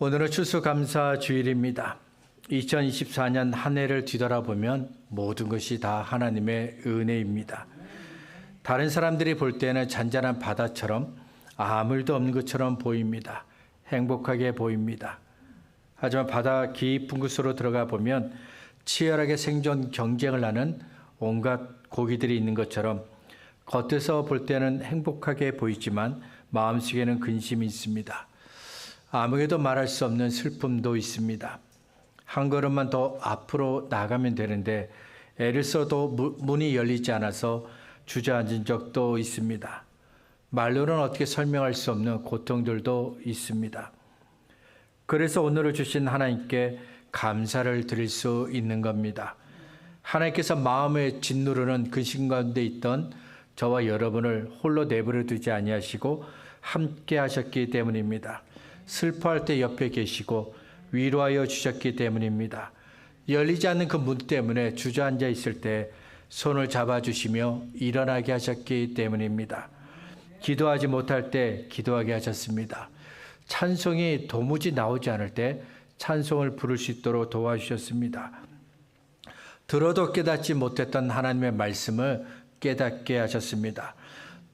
오늘은 추수감사 주일입니다. 2024년 한 해를 뒤돌아보면 모든 것이 다 하나님의 은혜입니다. 다른 사람들이 볼 때는 잔잔한 바다처럼 아무 일도 없는 것처럼 보입니다. 행복하게 보입니다. 하지만 바다 깊은 곳으로 들어가 보면 치열하게 생존 경쟁을 하는 온갖 고기들이 있는 것처럼 겉에서 볼 때는 행복하게 보이지만 마음속에는 근심이 있습니다. 아무에도 말할 수 없는 슬픔도 있습니다. 한 걸음만 더 앞으로 나가면 되는데 애를 써도 문이 열리지 않아서 주저앉은 적도 있습니다. 말로는 어떻게 설명할 수 없는 고통들도 있습니다. 그래서 오늘을 주신 하나님께 감사를 드릴 수 있는 겁니다. 하나님께서 마음에 짓누르는 근심 가운데 있던 저와 여러분을 홀로 내버려 두지 아니하시고 함께 하셨기 때문입니다. 슬퍼할 때 옆에 계시고 위로하여 주셨기 때문입니다. 열리지 않는 그 문 때문에 주저앉아 있을 때 손을 잡아주시며 일어나게 하셨기 때문입니다. 기도하지 못할 때 기도하게 하셨습니다. 찬송이 도무지 나오지 않을 때 찬송을 부를 수 있도록 도와주셨습니다. 들어도 깨닫지 못했던 하나님의 말씀을 깨닫게 하셨습니다.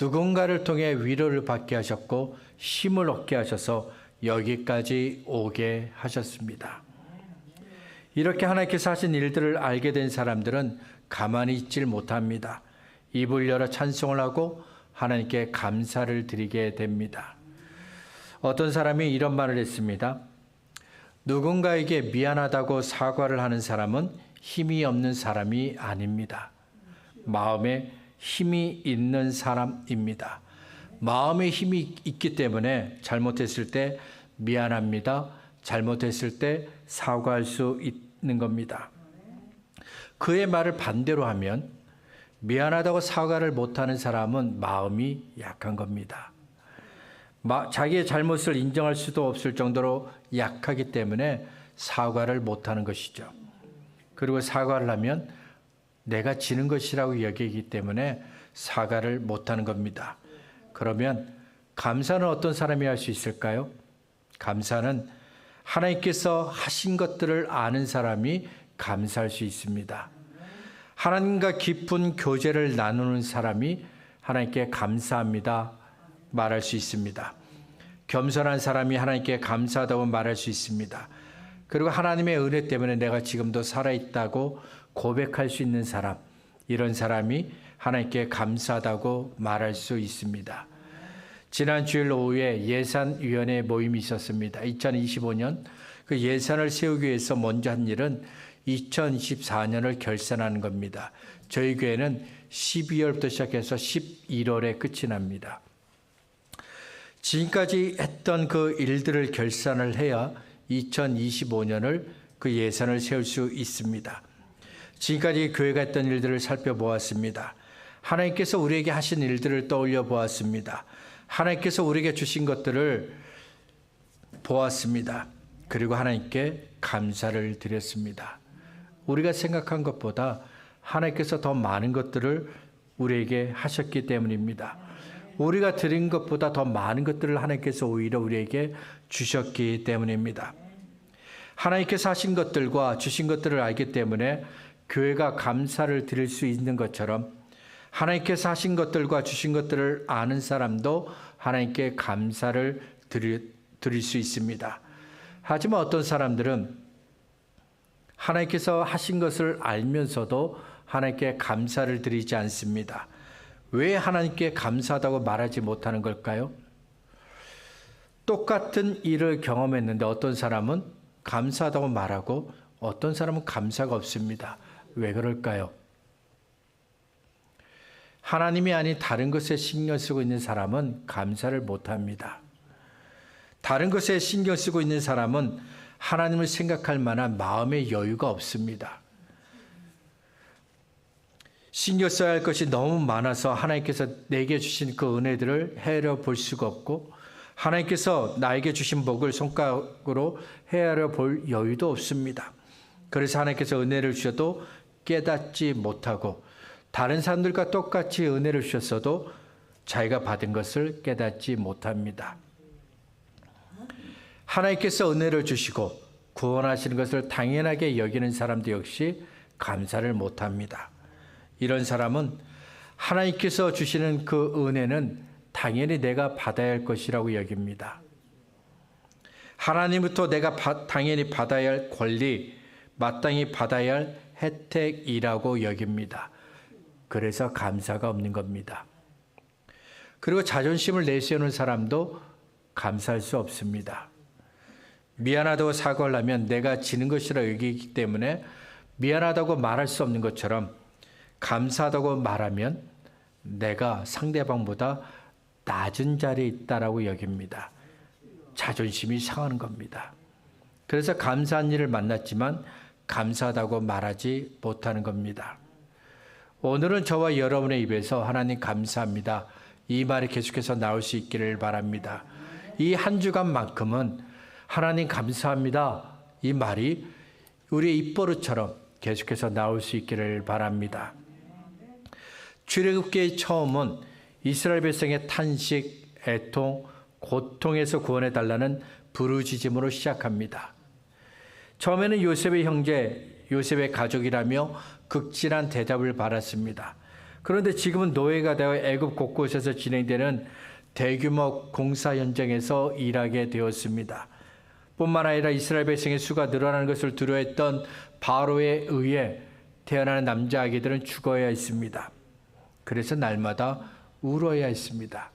누군가를 통해 위로를 받게 하셨고 힘을 얻게 하셔서 여기까지 오게 하셨습니다. 이렇게 하나님께서 하신 일들을 알게 된 사람들은 가만히 있질 못합니다. 입을 열어 찬송을 하고 하나님께 감사를 드리게 됩니다. 어떤 사람이 이런 말을 했습니다. 누군가에게 미안하다고 사과를 하는 사람은 힘이 없는 사람이 아닙니다. 마음에 힘이 있는 사람입니다. 마음에 힘이 있기 때문에 잘못했을 때 미안합니다. 잘못했을 때 사과할 수 있는 겁니다. 그의 말을 반대로 하면 미안하다고 사과를 못하는 사람은 마음이 약한 겁니다. 자기의 잘못을 인정할 수도 없을 정도로 약하기 때문에 사과를 못하는 것이죠. 그리고 사과를 하면 내가 지는 것이라고 여기기 때문에 사과를 못하는 겁니다. 그러면 감사는 어떤 사람이 할 수 있을까요? 감사는 하나님께서 하신 것들을 아는 사람이 감사할 수 있습니다. 하나님과 깊은 교제를 나누는 사람이 하나님께 감사합니다. 말할 수 있습니다. 겸손한 사람이 하나님께 감사하다고 말할 수 있습니다. 그리고 하나님의 은혜 때문에 내가 지금도 살아있다고 고백할 수 있는 사람, 이런 사람이 하나님께 감사하다고 말할 수 있습니다. 지난 주일 오후에 예산위원회 모임이 있었습니다. 2025년 그 예산을 세우기 위해서 먼저 한 일은 2024년을 결산하는 겁니다. 저희 교회는 12월부터 시작해서 11월에 끝이 납니다. 지금까지 했던 그 일들을 결산을 해야 2025년을 그 예산을 세울 수 있습니다. 지금까지 교회가 했던 일들을 살펴보았습니다. 하나님께서 우리에게 하신 일들을 떠올려 보았습니다. 하나님께서 우리에게 주신 것들을 보았습니다. 그리고 하나님께 감사를 드렸습니다. 우리가 생각한 것보다 하나님께서 더 많은 것들을 우리에게 하셨기 때문입니다. 우리가 드린 것보다 더 많은 것들을 하나님께서 오히려 우리에게 주셨기 때문입니다. 하나님께서 하신 것들과 주신 것들을 알기 때문에 교회가 감사를 드릴 수 있는 것처럼 하나님께서 하신 것들과 주신 것들을 아는 사람도 하나님께 감사를 드릴, 드릴 수 있습니다. 하지만 어떤 사람들은 하나님께서 하신 것을 알면서도 하나님께 감사를 드리지 않습니다. 왜 하나님께 감사하다고 말하지 못하는 걸까요? 똑같은 일을 경험했는데 어떤 사람은 감사하다고 말하고 어떤 사람은 감사가 없습니다. 왜 그럴까요? 하나님이 아닌 다른 것에 신경 쓰고 있는 사람은 감사를 못 합니다. 다른 것에 신경 쓰고 있는 사람은 하나님을 생각할 만한 마음의 여유가 없습니다. 신경 써야 할 것이 너무 많아서 하나님께서 내게 주신 그 은혜들을 헤아려 볼 수가 없고 하나님께서 나에게 주신 복을 손가락으로 헤아려 볼 여유도 없습니다. 그래서 하나님께서 은혜를 주셔도 깨닫지 못하고 다른 사람들과 똑같이 은혜를 주셨어도 자기가 받은 것을 깨닫지 못합니다. 하나님께서 은혜를 주시고 구원하시는 것을 당연하게 여기는 사람도 역시 감사를 못합니다. 이런 사람은 하나님께서 주시는 그 은혜는 당연히 내가 받아야 할 것이라고 여깁니다. 하나님부터 내가 바, 당연히 받아야 할 권리, 마땅히 받아야 할 혜택이라고 여깁니다. 그래서 감사가 없는 겁니다. 그리고 자존심을 내세우는 사람도 감사할 수 없습니다. 미안하다고 사과를 하면 내가 지는 것이라 여기기 때문에 미안하다고 말할 수 없는 것처럼 감사하다고 말하면 내가 상대방보다 낮은 자리에 있다라고 여깁니다. 자존심이 상하는 겁니다. 그래서 감사한 일을 만났지만 감사하다고 말하지 못하는 겁니다. 오늘은 저와 여러분의 입에서 하나님 감사합니다. 이 말이 계속해서 나올 수 있기를 바랍니다. 이 한 주간만큼은 하나님 감사합니다. 이 말이 우리의 입버릇처럼 계속해서 나올 수 있기를 바랍니다. 출애굽기의 처음은 이스라엘 백성의 탄식, 애통, 고통에서 구원해 달라는 부르짖음으로 시작합니다. 처음에는 요셉의 형제, 요셉의 가족이라며 극진한 대답을 받았습니다. 그런데 지금은 노예가 되어 애굽 곳곳에서 진행되는 대규모 공사 현장에서 일하게 되었습니다. 뿐만 아니라 이스라엘 백성의 수가 늘어나는 것을 두려워했던 바로에 의해 태어나는 남자 아기들은 죽어야 했습니다. 그래서 날마다 울어야 했습니다.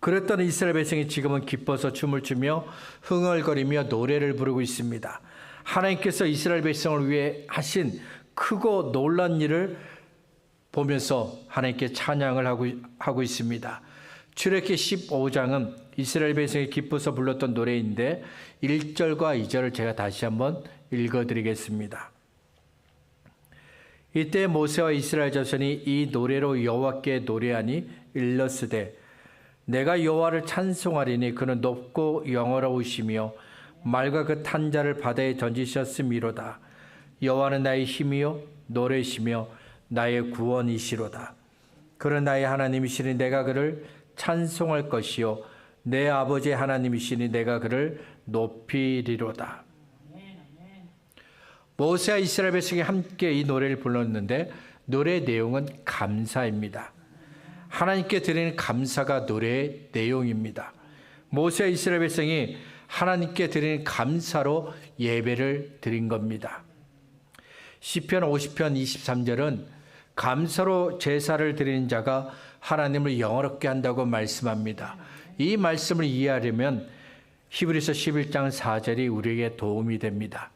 그랬던 이스라엘 백성이 지금은 기뻐서 춤을 추며 흥얼거리며 노래를 부르고 있습니다. 하나님께서 이스라엘 백성을 위해 하신 크고 놀란 일을 보면서 하나님께 찬양을 하고, 하고 있습니다. 출애기 15장은 이스라엘 백성이 기뻐서 불렀던 노래인데 1절과 2절을 제가 다시 한번 읽어드리겠습니다. 이때 모세와 이스라엘 자손이 이 노래로 여호와께 노래하니 일러스되 내가 여호와를 찬송하리니 그는 높고 영어로우시며 말과 그 탄자를 바다에 던지셨음이로다 여호와는 나의 힘이요 노래시며 나의 구원이시로다 그는 나의 하나님이시니 내가 그를 찬송할 것이요 내 아버지 하나님이시니 내가 그를 높이리로다 모세와 이스라엘 백성이 함께 이 노래를 불렀는데 노래 내용은 감사입니다. 하나님께 드리는 감사가 노래의 내용입니다. 모세와 이스라엘 백성이 하나님께 드리는 감사로 예배를 드린 겁니다. 시편 50편 23절은 감사로 제사를 드리는 자가 하나님을 영어롭게 한다고 말씀합니다. 이 말씀을 이해하려면 히브리서 11장 4절이 우리에게 도움이 됩니다.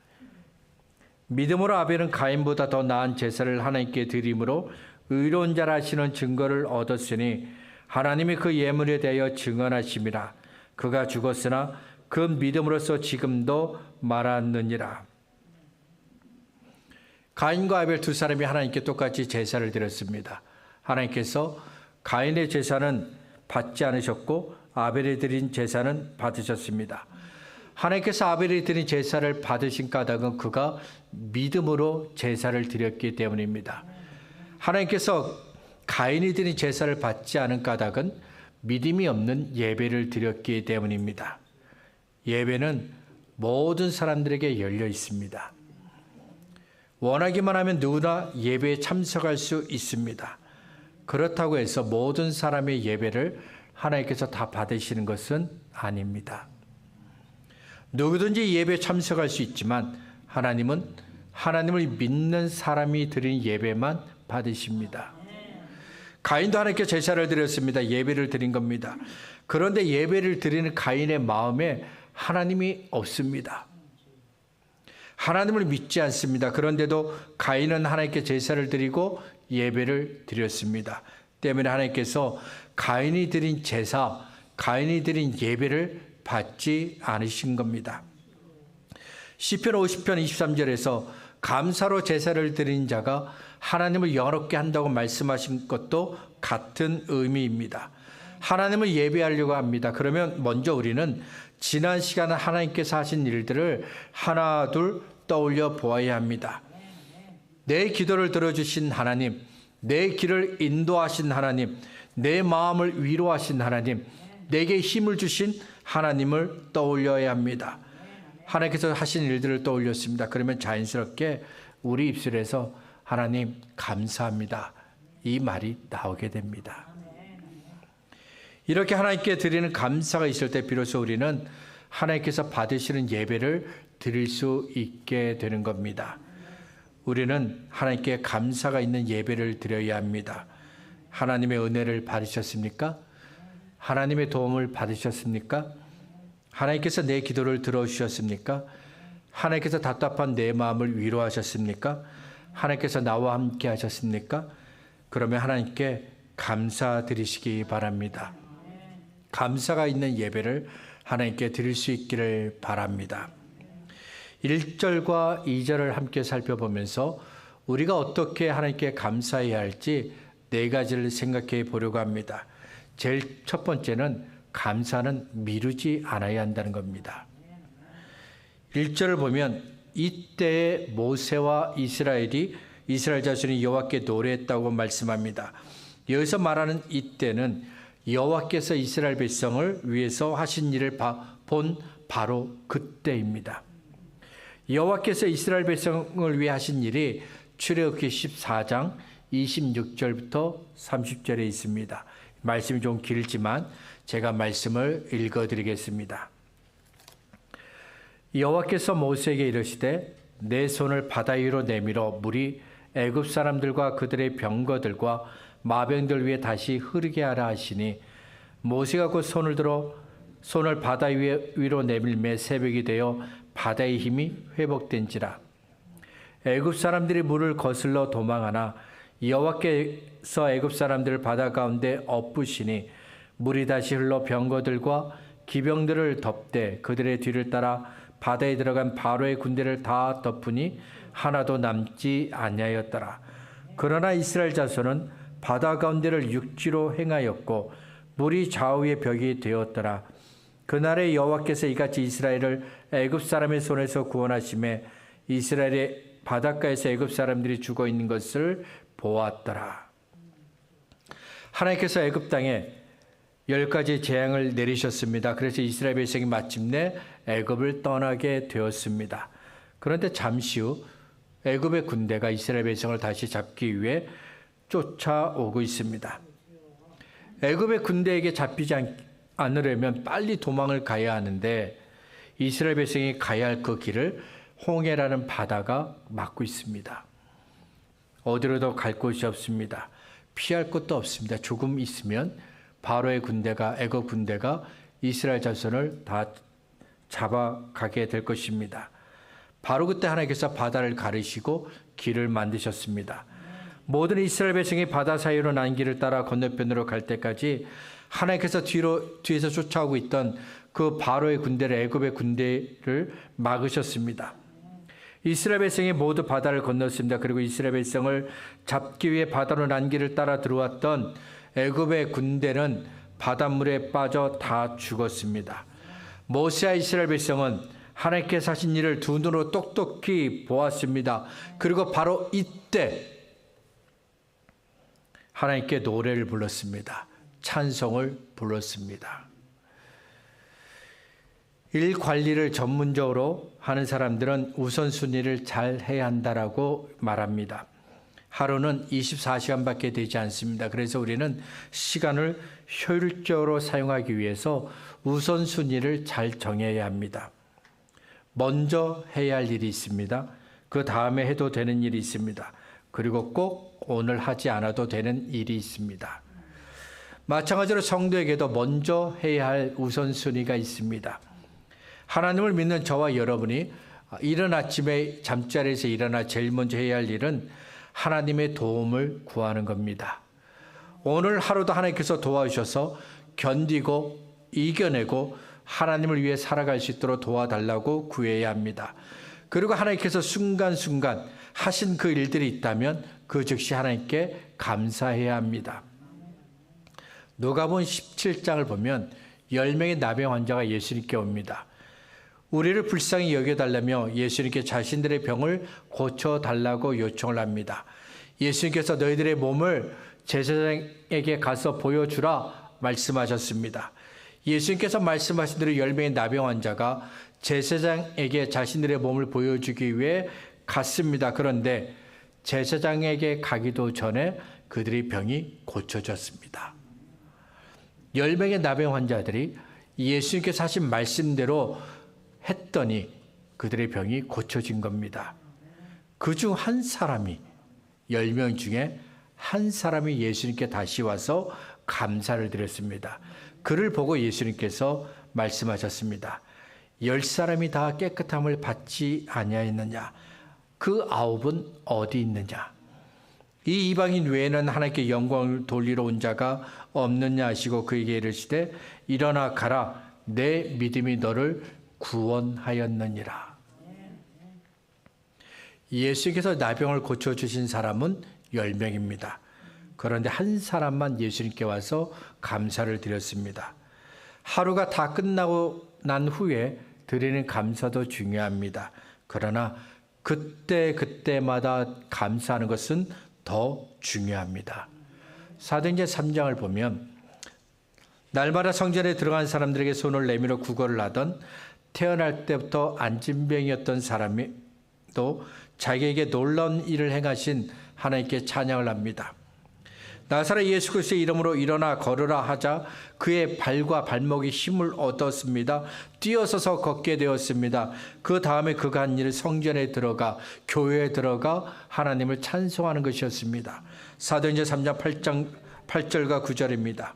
믿음으로 아벨은 가인보다 더 나은 제사를 하나님께 드림으로 의로운 자라 하시는 증거를 얻었으니 하나님이 그 예물에 대하여 증언하심이라 그가 죽었으나 그 믿음으로서 지금도 말았느니라 가인과 아벨 두 사람이 하나님께 똑같이 제사를 드렸습니다. 하나님께서 가인의 제사는 받지 않으셨고 아벨이 드린 제사는 받으셨습니다. 하나님께서 아벨이 드린 제사를 받으신 까닭은 그가 믿음으로 제사를 드렸기 때문입니다. 하나님께서 가인이 드린 제사를 받지 않은 까닭은 믿음이 없는 예배를 드렸기 때문입니다. 예배는 모든 사람들에게 열려 있습니다. 원하기만 하면 누구나 예배에 참석할 수 있습니다. 그렇다고 해서 모든 사람의 예배를 하나님께서 다 받으시는 것은 아닙니다. 누구든지 예배에 참석할 수 있지만 하나님은 하나님을 믿는 사람이 드린 예배만 받으십니다. 가인도 하나님께 제사를 드렸습니다. 예배를 드린 겁니다. 그런데 예배를 드리는 가인의 마음에 하나님이 없습니다. 하나님을 믿지 않습니다. 그런데도 가인은 하나님께 제사를 드리고 예배를 드렸습니다. 때문에 하나님께서 가인이 드린 제사, 가인이 드린 예배를 받지 않으신 겁니다. 시편 50편 23절에서 감사로 제사를 드린 자가 하나님을 영롭게 한다고 말씀하신 것도 같은 의미입니다. 하나님을 예배하려고 합니다. 그러면 먼저 우리는 지난 시간에 하나님께서 하신 일들을 하나 둘 떠올려 보아야 합니다. 내 기도를 들어주신 하나님, 내 길을 인도하신 하나님, 내 마음을 위로하신 하나님, 내게 힘을 주신 하나님을 떠올려야 합니다. 하나님께서 하신 일들을 떠올렸습니다. 그러면 자연스럽게 우리 입술에서 하나님 감사합니다. 이 말이 나오게 됩니다. 이렇게 하나님께 드리는 감사가 있을 때 비로소 우리는 하나님께서 받으시는 예배를 드릴 수 있게 되는 겁니다. 우리는 하나님께 감사가 있는 예배를 드려야 합니다. 하나님의 은혜를 받으셨습니까? 하나님의 도움을 받으셨습니까? 하나님께서 내 기도를 들어주셨습니까? 하나님께서 답답한 내 마음을 위로하셨습니까? 하나님께서 나와 함께 하셨습니까? 그러면 하나님께 감사드리시기 바랍니다. 감사가 있는 예배를 하나님께 드릴 수 있기를 바랍니다. 1절과 2절을 함께 살펴보면서 우리가 어떻게 하나님께 감사해야 할지 네 가지를 생각해 보려고 합니다. 제일 첫 번째는 감사는 미루지 않아야 한다는 겁니다. 1절을 보면 이때에 모세와 이스라엘이 이스라엘 자손이 여호와께 노래했다고 말씀합니다. 여기서 말하는 이때는 여호와께서 이스라엘 백성을 위해서 하신 일을 본 바로 그때입니다. 여호와께서 이스라엘 백성을 위해 하신 일이 출애굽기 14장 26절부터 30절에 있습니다. 말씀이 좀 길지만 제가 말씀을 읽어 드리겠습니다. 여호와께서 모세에게 이르시되 내 손을 바다 위로 내밀어 물이 애굽 사람들과 그들의 병거들과 마병들 위에 다시 흐르게 하라 하시니 모세가 그 손을 들어 손을 바다 위로 내밀매 새벽이 되어 바다의 힘이 회복된지라 애굽 사람들이 물을 거슬러 도망하나 여호와께서 애굽 사람들을 바다 가운데 엎으시니 물이 다시 흘러 병거들과 기병들을 덮되 그들의 뒤를 따라 바다에 들어간 바로의 군대를 다 덮으니 하나도 남지 아니하였더라. 그러나 이스라엘 자손은 바다 가운데를 육지로 행하였고 물이 좌우의 벽이 되었더라. 그날에 여호와께서 이같이 이스라엘을 애굽 사람의 손에서 구원하심에 이스라엘의 바닷가에서 애굽 사람들이 죽어 있는 것을 보았더라. 하나님께서 애굽 땅에 열 가지 재앙을 내리셨습니다. 그래서 이스라엘 백성이 마침내 애굽을 떠나게 되었습니다. 그런데 잠시 후 애굽의 군대가 이스라엘 백성을 다시 잡기 위해 쫓아오고 있습니다. 애굽의 군대에게 잡히지 않으려면 빨리 도망을 가야 하는데 이스라엘 백성이 가야 할 그 길을 홍해라는 바다가 막고 있습니다. 어디로도 갈 곳이 없습니다. 피할 곳도 없습니다. 조금 있으면 바로의 군대가 애굽 군대가 이스라엘 자손을 다 잡아가게 될 것입니다. 바로 그때 하나님께서 바다를 가르시고 길을 만드셨습니다. 모든 이스라엘 백성이 바다 사이로 난 길을 따라 건너편으로 갈 때까지 하나님께서 뒤로 뒤에서 쫓아오고 있던 그 바로의 군대를 애굽의 군대를 막으셨습니다. 이스라엘 백성이 모두 바다를 건넜습니다. 그리고 이스라엘 백성을 잡기 위해 바다로 난 길을 따라 들어왔던 애굽의 군대는 바닷물에 빠져 다 죽었습니다. 모세와 이스라엘 백성은 하나님께서 하신 일을 두 눈으로 똑똑히 보았습니다. 그리고 바로 이때 하나님께 노래를 불렀습니다. 찬송을 불렀습니다. 일 관리를 전문적으로 하는 사람들은 우선순위를 잘 해야 한다라고 말합니다. 하루는 24시간밖에 되지 않습니다. 그래서 우리는 시간을 효율적으로 사용하기 위해서 우선순위를 잘 정해야 합니다. 먼저 해야 할 일이 있습니다. 그 다음에 해도 되는 일이 있습니다. 그리고 꼭 오늘 하지 않아도 되는 일이 있습니다. 마찬가지로 성도에게도 먼저 해야 할 우선순위가 있습니다. 하나님을 믿는 저와 여러분이 이른 아침에 잠자리에서 일어나 제일 먼저 해야 할 일은 하나님의 도움을 구하는 겁니다. 오늘 하루도 하나님께서 도와주셔서 견디고 이겨내고 하나님을 위해 살아갈 수 있도록 도와달라고 구해야 합니다. 그리고 하나님께서 순간순간 하신 그 일들이 있다면 그 즉시 하나님께 감사해야 합니다. 누가본 17장을 보면 10명의 나병 환자가 예수님께 옵니다. 우리를 불쌍히 여겨달라며 예수님께 자신들의 병을 고쳐달라고 요청을 합니다. 예수님께서 너희들의 몸을 제사장에게 가서 보여주라 말씀하셨습니다. 예수님께서 말씀하신 대로 열 명의 나병 환자가 제사장에게 자신들의 몸을 보여주기 위해 갔습니다. 그런데 제사장에게 가기도 전에 그들의 병이 고쳐졌습니다. 열 명의 나병 환자들이 예수님께서 하신 말씀대로 했더니 그들의 병이 고쳐진 겁니다. 그 중 한 사람이 열 명 중에 한 사람이 예수님께 다시 와서 감사를 드렸습니다. 그를 보고 예수님께서 말씀하셨습니다. 열 사람이 다 깨끗함을 받지 아니하였느냐? 그 아홉은 어디 있느냐? 이 이방인 외에는 하나님께 영광을 돌리러 온 자가 없느냐 하시고 그에게 이르시되 일어나 가라 내 믿음이 너를 구원하였느니라. 예수께서 나병을 고쳐 주신 사람은 10명입니다. 그런데 한 사람만 예수님께 와서 감사를 드렸습니다. 하루가 다 끝나고 난 후에 드리는 감사도 중요합니다. 그러나 그때 그때마다 감사하는 것은 더 중요합니다. 사도행전 3장을 보면 날마다 성전에 들어간 사람들에게 손을 내밀어 구걸을 하던 태어날 때부터 안진병이었던 사람이 또 자기에게 놀라운 일을 행하신 하나님께 찬양을 합니다. 나사렛 예수 그리스도의 이름으로 일어나 걸으라 하자 그의 발과 발목이 힘을 얻었습니다. 뛰어서서 걷게 되었습니다. 그 다음에 그가 한 일을 성전에 들어가 교회에 들어가 하나님을 찬송하는 것이었습니다. 사도행전 3장 8장 8절과 9절입니다.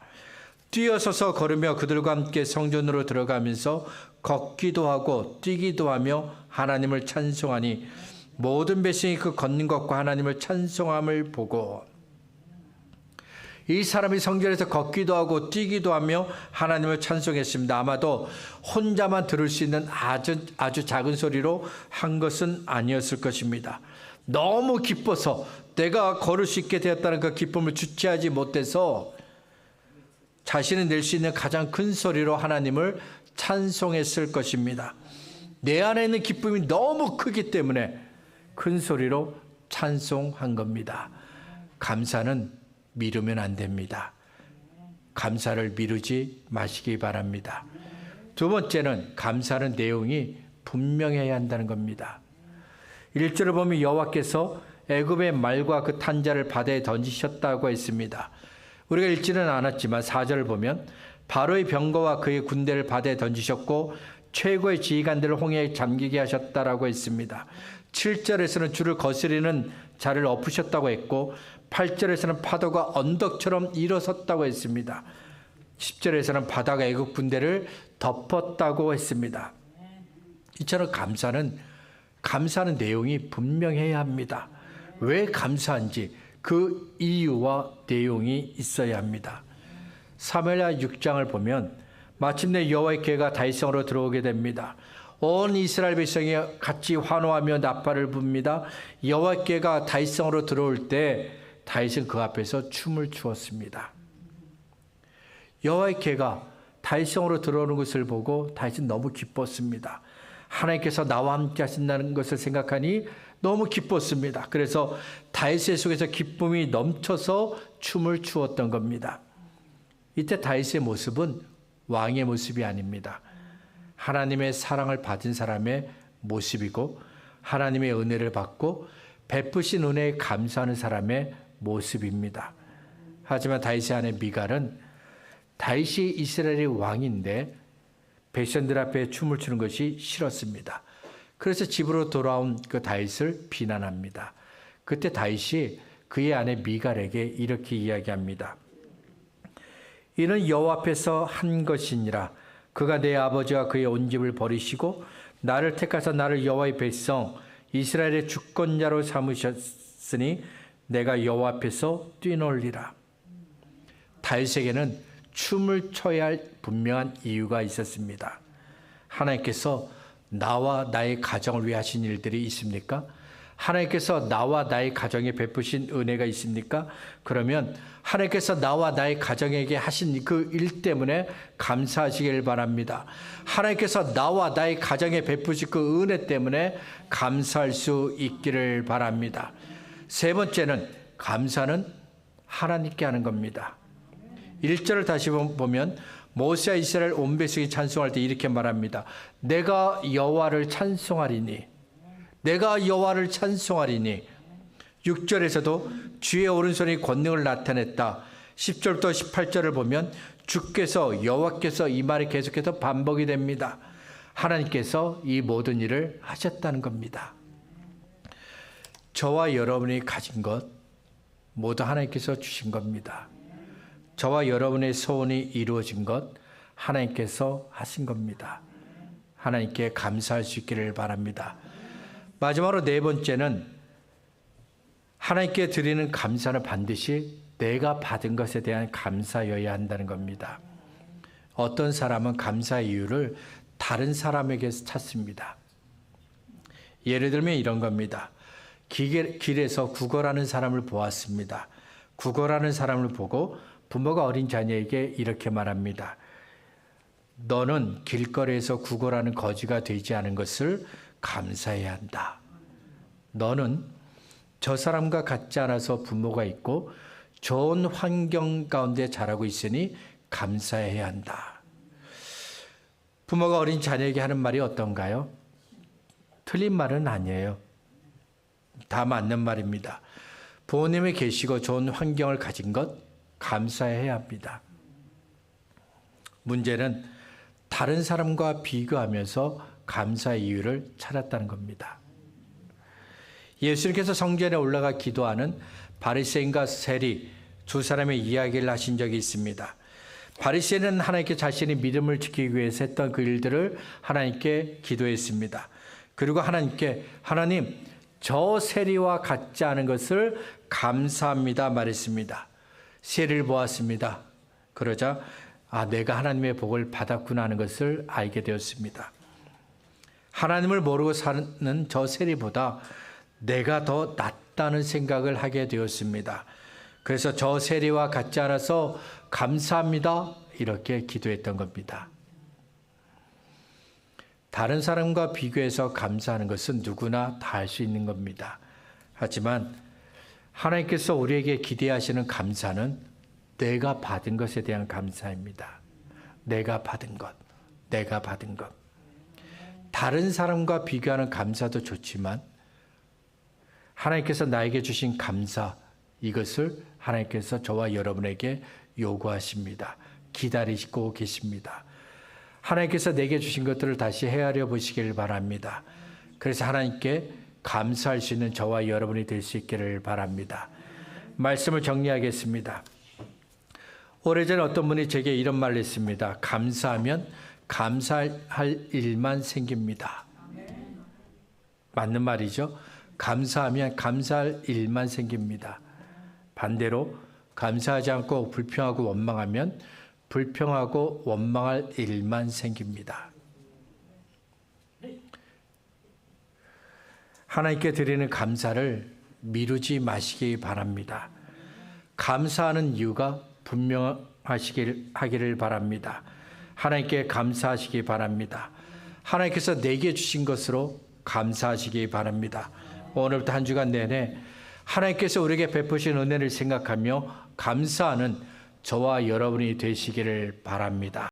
뛰어서서 걸으며 그들과 함께 성전으로 들어가면서 걷기도 하고 뛰기도 하며 하나님을 찬송하니 모든 백성이 그 걷는 것과 하나님을 찬송함을 보고 이 사람이 성전에서 걷기도 하고 뛰기도 하며 하나님을 찬송했습니다. 아마도 혼자만 들을 수 있는 아주, 아주 작은 소리로 한 것은 아니었을 것입니다. 너무 기뻐서 내가 걸을 수 있게 되었다는 그 기쁨을 주체하지 못해서 자신이 낼 수 있는 가장 큰 소리로 하나님을 찬송했을 것입니다. 내 안에 있는 기쁨이 너무 크기 때문에 큰 소리로 찬송한 겁니다. 감사는 미루면 안 됩니다. 감사를 미루지 마시기 바랍니다. 두 번째는 감사는 내용이 분명해야 한다는 겁니다. 1절을 보면 여호와께서 애굽의 말과 그 탄자를 바다에 던지셨다고 했습니다. 우리가 읽지는 않았지만 4절을 보면 바로의 병거와 그의 군대를 바다에 던지셨고 최고의 지휘관들을 홍해에 잠기게 하셨다라고 했습니다. 7절에서는 줄을 거스리는 자를 엎으셨다고 했고 8절에서는 파도가 언덕처럼 일어섰다고 했습니다. 10절에서는 바다가 애국 군대를 덮었다고 했습니다. 이처럼 감사는 감사하는 내용이 분명해야 합니다. 왜 감사한지 그 이유와 내용이 있어야 합니다. 사무엘하 6장을 보면 마침내 여호와의 개가 다윗성으로 들어오게 됩니다. 온 이스라엘 백성이 같이 환호하며 나팔을 붑니다. 여호와께가 다윗성으로 들어올 때 다윗은 그 앞에서 춤을 추었습니다. 여호와의 개가 다윗성으로 들어오는 것을 보고 다윗은 너무 기뻤습니다. 하나님께서 나와 함께 하신다는 것을 생각하니 너무 기뻤습니다. 그래서 다윗의 속에서 기쁨이 넘쳐서 춤을 추었던 겁니다. 이때 다윗의 모습은 왕의 모습이 아닙니다. 하나님의 사랑을 받은 사람의 모습이고 하나님의 은혜를 받고 베푸신 은혜에 감사하는 사람의 모습입니다. 하지만 다윗의 아내 미갈은 다윗이 이스라엘의 왕인데 백성들 앞에 춤을 추는 것이 싫었습니다. 그래서 집으로 돌아온 그 다윗을 비난합니다. 그때 다윗이 그의 아내 미갈에게 이렇게 이야기합니다. 이는 여호와 앞에서 한 것이니라. 그가 내 아버지와 그의 온 집을 버리시고 나를 택하사 나를 여호와의 백성 이스라엘의 주권자로 삼으셨으니 내가 여호와 앞에서 뛰놀리라. 다윗에게는 춤을 춰야 할 분명한 이유가 있었습니다. 하나님께서 나와 나의 가정을 위해 하신 일들이 있습니까? 하나님께서 나와 나의 가정에 베푸신 은혜가 있습니까? 그러면 하나님께서 나와 나의 가정에게 하신 그 일 때문에 감사하시길 바랍니다. 하나님께서 나와 나의 가정에 베푸신 그 은혜 때문에 감사할 수 있기를 바랍니다. 세 번째는 감사는 하나님께 하는 겁니다. 1절을 다시 보면 모세와 이스라엘 온 백성이 찬송할 때 이렇게 말합니다. 내가 여호와를 찬송하리니 내가 여호와를 찬송하리니 6절에서도 주의 오른손이 권능을 나타냈다. 10절부터 18절을 보면 주께서 여호와께서 이 말이 계속해서 반복이 됩니다. 하나님께서 이 모든 일을 하셨다는 겁니다. 저와 여러분이 가진 것 모두 하나님께서 주신 겁니다. 저와 여러분의 소원이 이루어진 것 하나님께서 하신 겁니다. 하나님께 감사할 수 있기를 바랍니다. 마지막으로 네 번째는 하나님께 드리는 감사는 반드시 내가 받은 것에 대한 감사여야 한다는 겁니다. 어떤 사람은 감사의 이유를 다른 사람에게서 찾습니다. 예를 들면 이런 겁니다. 길, 길에서 구걸하는 사람을 보았습니다. 구걸하는 사람을 보고 부모가 어린 자녀에게 이렇게 말합니다. 너는 길거리에서 구걸하는 거지가 되지 않은 것을 감사해야 한다. 너는 저 사람과 같지 않아서 부모가 있고 좋은 환경 가운데 자라고 있으니 감사해야 한다. 부모가 어린 자녀에게 하는 말이 어떤가요? 틀린 말은 아니에요. 다 맞는 말입니다. 부모님이 계시고 좋은 환경을 가진 것 감사해야 합니다. 문제는 다른 사람과 비교하면서 감사의 이유를 찾았다는 겁니다. 예수님께서 성전에 올라가 기도하는 바리새인과 세리 두 사람의 이야기를 하신 적이 있습니다. 바리새인은 하나님께 자신의 믿음을 지키기 위해서 했던 그 일들을 하나님께 기도했습니다. 그리고 하나님께 하나님 저 세리와 같지 않은 것을 감사합니다 말했습니다. 세리를 보았습니다. 그러자 아 내가 하나님의 복을 받았구나 하는 것을 알게 되었습니다. 하나님을 모르고 사는 저 세리보다 내가 더 낫다는 생각을 하게 되었습니다. 그래서 저 세리와 같지 않아서 감사합니다. 이렇게 기도했던 겁니다. 다른 사람과 비교해서 감사하는 것은 누구나 다 할 수 있는 겁니다. 하지만 하나님께서 우리에게 기대하시는 감사는 내가 받은 것에 대한 감사입니다. 내가 받은 것, 내가 받은 것. 다른 사람과 비교하는 감사도 좋지만 하나님께서 나에게 주신 감사 이것을 하나님께서 저와 여러분에게 요구하십니다. 기다리시고 계십니다. 하나님께서 내게 주신 것들을 다시 헤아려 보시길 바랍니다. 그래서 하나님께 감사할 수 있는 저와 여러분이 될 수 있기를 바랍니다. 말씀을 정리하겠습니다. 오래전에 어떤 분이 제게 이런 말을 했습니다. 감사하면 감사할 일만 생깁니다. 맞는 말이죠. 감사하면 감사할 일만 생깁니다. 반대로 감사하지 않고 불평하고 원망하면 불평하고 원망할 일만 생깁니다. 하나님께 드리는 감사를 미루지 마시기 바랍니다. 감사하는 이유가 분명하시길 하기를 바랍니다. 하나님께 감사하시기 바랍니다. 하나님께서 내게 주신 것으로 감사하시기 바랍니다. 오늘부터 한 주간 내내 하나님께서 우리에게 베푸신 은혜를 생각하며 감사하는 저와 여러분이 되시기를 바랍니다.